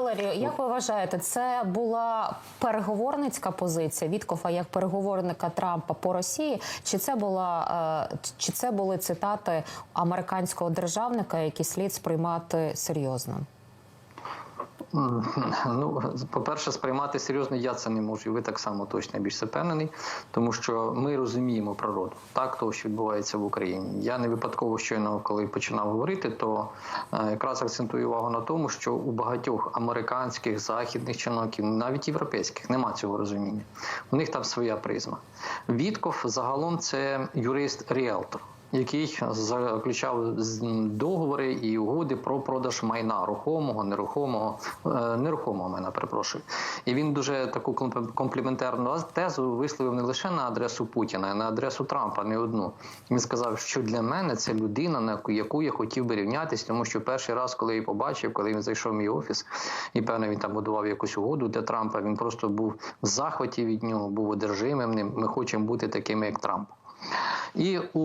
Валерію, як ви вважаєте, це була переговорницька позиція Віткофа як переговорника Трампа по Росії? Чи це була е, чи це були цитати американського державника, які слід сприймати серйозно? Ну, по-перше, сприймати серйозно я це не можу. і Ви так само точно більш впевнений, тому що ми розуміємо природу так того, що відбувається в Україні. Я не випадково щойно, коли починав говорити, то е, якраз акцентую увагу на тому, що у багатьох американських західних чиновників, навіть європейських, нема цього розуміння. У них там своя призма. Вітков загалом це юрист-ріелтор який заключав договори і угоди про продаж майна рухомого, нерухомого, е, нерухомого майна, перепрошую. І він дуже таку компліментарну тезу висловив не лише на адресу Путіна, а на адресу Трампа, не одну. Він сказав, що для мене це людина, на яку я хотів би рівнятися, тому що перший раз, коли я побачив, коли він зайшов в мій офіс, і певно він там будував якусь угоду для Трампа. Він просто був в захваті від нього, був одержимим ним. Ми хочемо бути такими, як Трамп. І у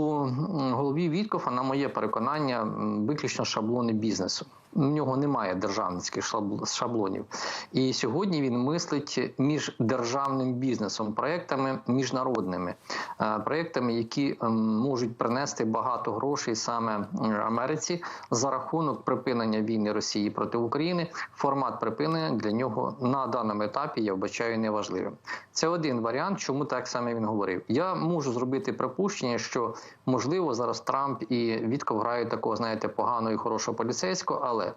голові Віткофа, на моє переконання, виключно шаблони бізнесу. У нього немає державницьких шаблонів. І сьогодні він мислить між державним бізнесом, проектами міжнародними, е, проектами, які ем, можуть принести багато грошей саме Америці за рахунок припинення війни Росії проти України. Формат припинення для нього на даному етапі я вбачаю неважливим. Це один варіант, чому так саме він говорив. Я можу зробити припущення, що можливо зараз Трамп і Вітков грають такого, знаєте, поганого і хорошого поліцейського, але але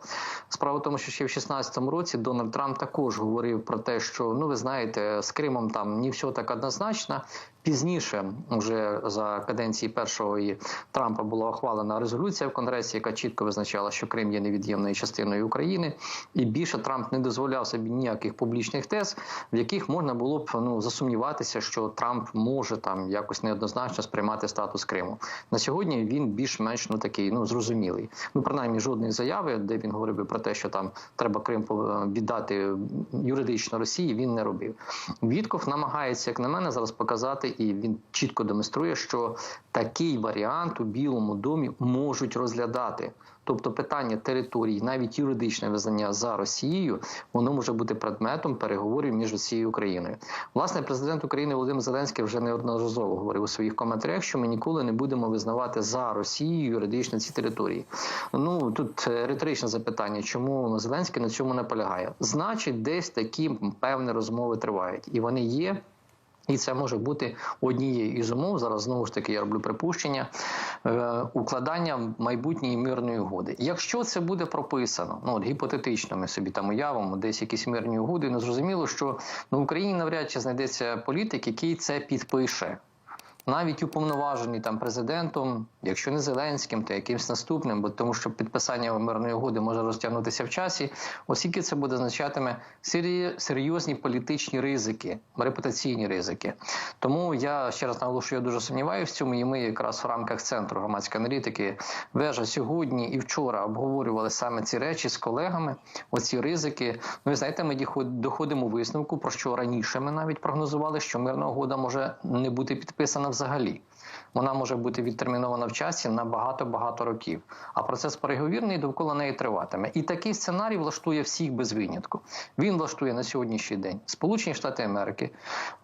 справа в тому, що ще в 2016 році Дональд Трамп також говорив про те, що ну ви знаєте, з Кримом там не все так однозначно. Пізніше, вже за каденції першого Трампа була ухвалена резолюція в Конгресі, яка чітко визначала, що Крим є невід'ємною частиною України, і більше Трамп не дозволяв собі ніяких публічних тез, в яких можна було б ну засумніватися, що Трамп може там якось неоднозначно сприймати статус Криму. На сьогодні він більш-менш ну такий ну зрозумілий. Ну принаймні жодної заяви, де він говорив би про те, що там треба Крим віддати юридично Росії. Він не робив. Вітков намагається, як на мене, зараз показати і він чітко демонструє, що такий варіант у Білому домі можуть розглядати. Тобто питання території, навіть юридичне визнання за Росією, воно може бути предметом переговорів між Росією і Україною. Власне, президент України Володимир Зеленський вже неодноразово говорив у своїх коментарях, що ми ніколи не будемо визнавати за Росією юридично ці території. Ну тут е, риторичне запитання, чому Зеленський на цьому наполягає? Значить, десь такі певні розмови тривають, і вони є. І це може бути однією із умов. Зараз знову ж таки я роблю припущення е, укладання майбутньої мирної угоди. Якщо це буде прописано, ну от гіпотетично, ми собі там уявимо, десь якісь мирні угоди, ну зрозуміло, що на Україні навряд чи знайдеться політик, який це підпише навіть уповноважений там президентом, якщо не Зеленським, то якимсь наступним, бо тому, що підписання мирної угоди може розтягнутися в часі, оскільки це буде означатиме серйозні політичні ризики, репутаційні ризики. Тому я ще раз наголошую, я дуже сумніваюся в цьому, і ми якраз в рамках центру громадської аналітики вежа сьогодні і вчора обговорювали саме ці речі з колегами. Оці ризики. Ну ви знаєте, ми доходимо висновку, про що раніше ми навіть прогнозували, що мирна угода може не бути підписана взагалі. Вона може бути відтермінована в часі на багато-багато років. А процес переговірний довкола неї триватиме. І такий сценарій влаштує всіх без винятку. Він влаштує на сьогоднішній день Сполучені Штати Америки,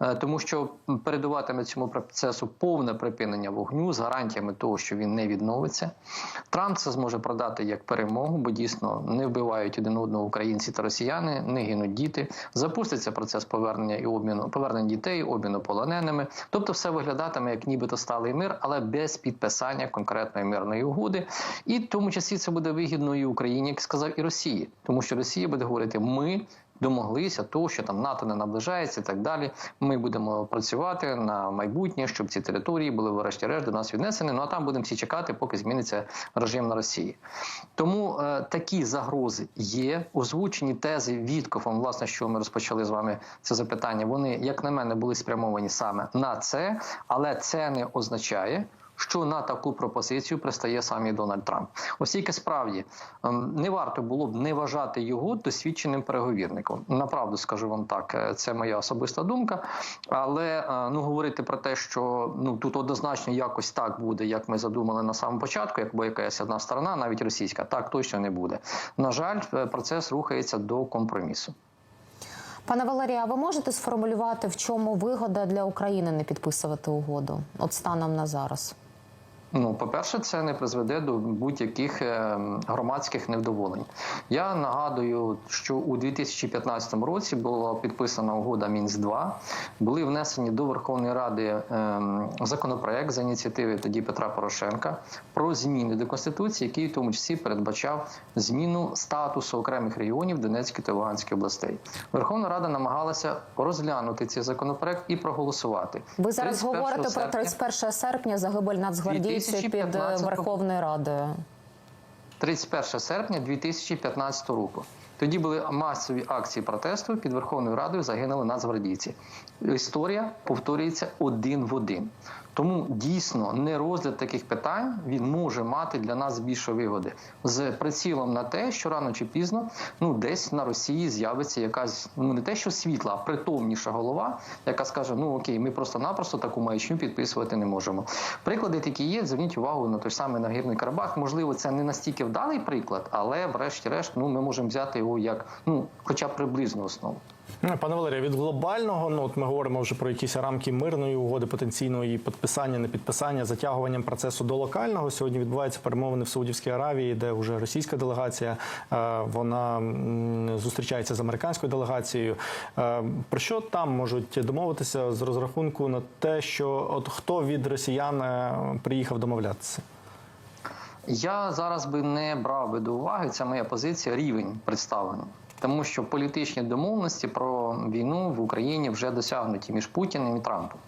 е, тому що передуватиме цьому процесу повне припинення вогню з гарантіями того, що він не відновиться. Трамп це зможе продати як перемогу, бо дійсно не вбивають один одного українці та росіяни, не гинуть діти. Запуститься процес повернення і обміну повернення дітей, обміну полоненими. Тобто, все виглядатиме як нібито сталий мир, але без підписання конкретної мирної угоди. І в тому часі це буде вигідно і Україні, як сказав, і Росії, тому що Росія буде говорити: ми домоглися того, що там НАТО не наближається і так далі. Ми будемо працювати на майбутнє, щоб ці території були врешті-решт до нас віднесені. Ну а там будемо всі чекати, поки зміниться режим на Росії. Тому е, такі загрози є. Озвучені тези Віткофом, власне, що ми розпочали з вами це запитання. Вони, як на мене, були спрямовані саме на це, але це не означає що на таку пропозицію пристає сам і Дональд Трамп. Оскільки справді ем, не варто було б не вважати його досвідченим переговірником. Направду скажу вам так, е, це моя особиста думка. Але е, ну говорити про те, що ну тут однозначно якось так буде, як ми задумали на самому початку, якби якась одна сторона, навіть російська, так точно не буде. На жаль, е, процес рухається до компромісу. Пане Валерія, а ви можете сформулювати, в чому вигода для України не підписувати угоду? От станом на зараз. Ну, по-перше, це не призведе до будь-яких е, громадських невдоволень. Я нагадую, що у 2015 році була підписана угода Мінськ 2 були внесені до Верховної Ради е, законопроект за ініціативи тоді Петра Порошенка про зміни до конституції, який в тому числі передбачав зміну статусу окремих регіонів Донецької та Луганської областей. Верховна Рада намагалася розглянути цей законопроект і проголосувати. Ви зараз 31 говорите про серпня 31 серпня загибель нацгвардійців під 2015 Верховною Радою. 31 серпня 2015 року. Тоді були масові акції протесту під Верховною Радою загинули нацгвардійці. Історія повторюється один в один. Тому дійсно не розгляд таких питань він може мати для нас більше вигоди з прицілом на те, що рано чи пізно ну десь на Росії з'явиться якась ну не те, що світла, а притомніша голова, яка скаже: Ну окей, ми просто-напросто таку маячню підписувати не можемо. Приклади такі є. Зверніть увагу на той самий Нагірний Карабах. Можливо, це не настільки вдалий приклад, але врешті-решт, ну ми можемо взяти його як ну, хоча б приблизну основу. Ну, Пане Валерію, від глобального, ну от ми говоримо вже про якісь рамки мирної угоди, потенційного її підписання, не підписання, затягуванням процесу до локального. Сьогодні відбуваються перемовини в Саудівській Аравії, де вже російська делегація е, вона зустрічається з американською делегацією. Е, Про що там можуть домовитися з розрахунку на те, що от хто від росіян е, приїхав домовлятися? Я зараз би не брав би до уваги, це моя позиція, рівень представлення. Тому що політичні домовленості про війну в Україні вже досягнуті між Путіним і Трампом.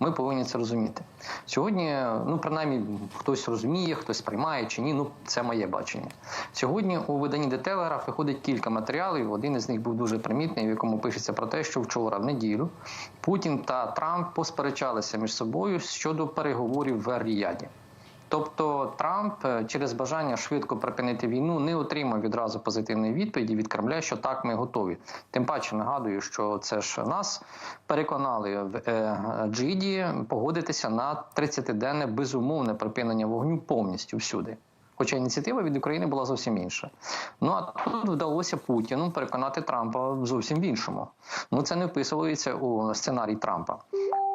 Ми повинні це розуміти. Сьогодні, ну принаймні, хтось розуміє, хтось сприймає чи ні. Ну це моє бачення. Сьогодні у виданні The Telegraph виходить кілька матеріалів. Один із них був дуже примітний, в якому пишеться про те, що вчора в неділю Путін та Трамп посперечалися між собою щодо переговорів в Ріяді. Тобто Трамп е, через бажання швидко припинити війну не отримав відразу позитивної відповіді від Кремля, що так ми готові. Тим паче нагадую, що це ж нас переконали в е, Джиді погодитися на 30-денне безумовне припинення вогню повністю всюди. Хоча ініціатива від України була зовсім інша. Ну а тут вдалося Путіну переконати Трампа зовсім в іншому. Ну це не вписується у сценарій Трампа.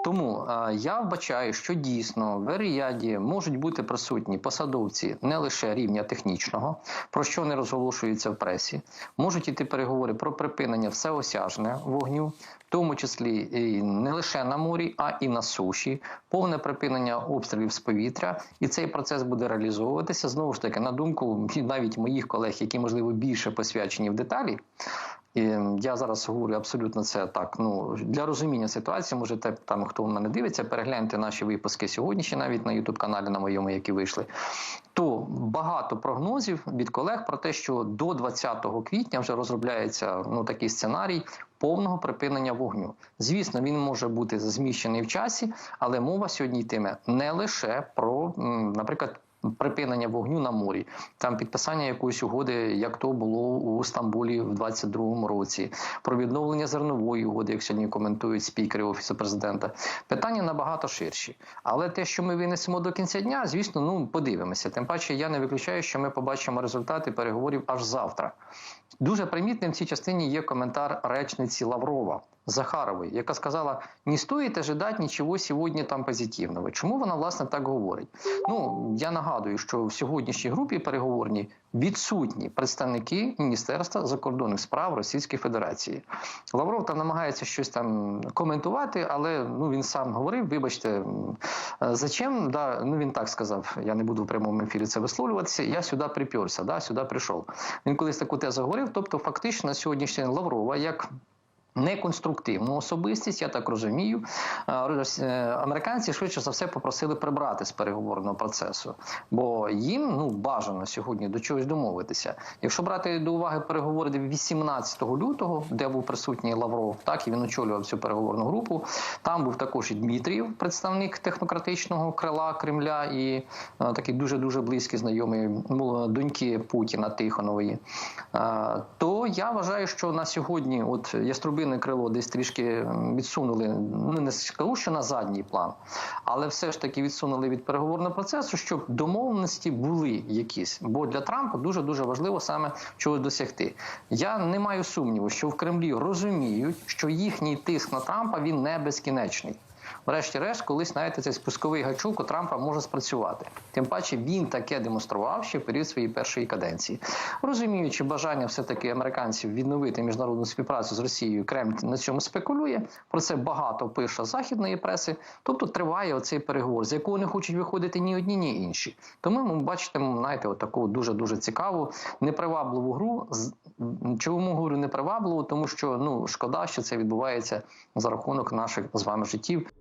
Тому я вбачаю, що дійсно в Ріяді можуть бути присутні посадовці не лише рівня технічного, про що не розголошується в пресі, можуть іти переговори про припинення всеосяжне вогню, в тому числі і не лише на морі, а і на суші, повне припинення обстрілів з повітря, і цей процес буде реалізовуватися знову ж таки на думку навіть моїх колег, які можливо більше посвячені в деталі. І я зараз говорю абсолютно це так. Ну для розуміння ситуації, можете там, хто в мене дивиться, перегляньте наші випуски сьогоднішні, навіть на youtube каналі на моєму, які вийшли. То багато прогнозів від колег про те, що до 20 квітня вже розробляється ну такий сценарій. Повного припинення вогню. Звісно, він може бути зміщений в часі, але мова сьогодні йтиме не лише про, наприклад, припинення вогню на морі, там підписання якоїсь угоди, як то було у Стамбулі в 22-му році, про відновлення зернової угоди, як сьогодні коментують спікери офісу президента. Питання набагато ширші. Але те, що ми винесемо до кінця дня, звісно, ну подивимося. Тим паче, я не виключаю, що ми побачимо результати переговорів аж завтра. Дуже примітним в цій частині є коментар речниці Лаврова. Захарової, яка сказала: не стоїть ожидати нічого сьогодні там позитивного. Чому вона власне так говорить? Ну я нагадую, що в сьогоднішній групі переговорній відсутні представники Міністерства закордонних справ Російської Федерації. Лавров там намагається щось там коментувати, але ну він сам говорив: вибачте, зачем? Да, ну він так сказав. Я не буду в прямому ефірі це висловлюватися. Я сюди прип'явся, да, сюди прийшов. Він колись таку тезу говорив. Тобто, фактично, сьогоднішній Лаврова як Неконструктивну особистість, я так розумію. Е, е, Американці швидше за все попросили прибрати з переговорного процесу, бо їм ну бажано сьогодні до чогось домовитися. Якщо брати до уваги переговори 18 лютого, де був присутній Лавров, так і він очолював цю переговорну групу. Там був також і Дмитрієв, представник технократичного крила Кремля, і е, такий дуже дуже близький знайомий доньки Путіна Тихонової. То я вважаю, що на сьогодні, от яструбине крило десь трішки відсунули, ну не скажу, що на задній план, але все ж таки відсунули від переговорного процесу, щоб домовленості були якісь. Бо для Трампа дуже дуже важливо саме чогось досягти. Я не маю сумніву, що в Кремлі розуміють, що їхній тиск на Трампа він не безкінечний. Врешті-решт, колись знаєте, цей спусковий гачок у Трампа може спрацювати. Тим паче він таке демонстрував ще в період своєї першої каденції. Розуміючи бажання все-таки американців відновити міжнародну співпрацю з Росією, Кремль на цьому спекулює. Про це багато пише західної преси. Тобто триває оцей переговор, з якого не хочуть виходити ні одні, ні інші. Тому ми бачимо, знаєте, таку дуже дуже цікаву, непривабливу гру. Чому говорю непривабливу? Тому що ну шкода, що це відбувається за рахунок наших з вами життів.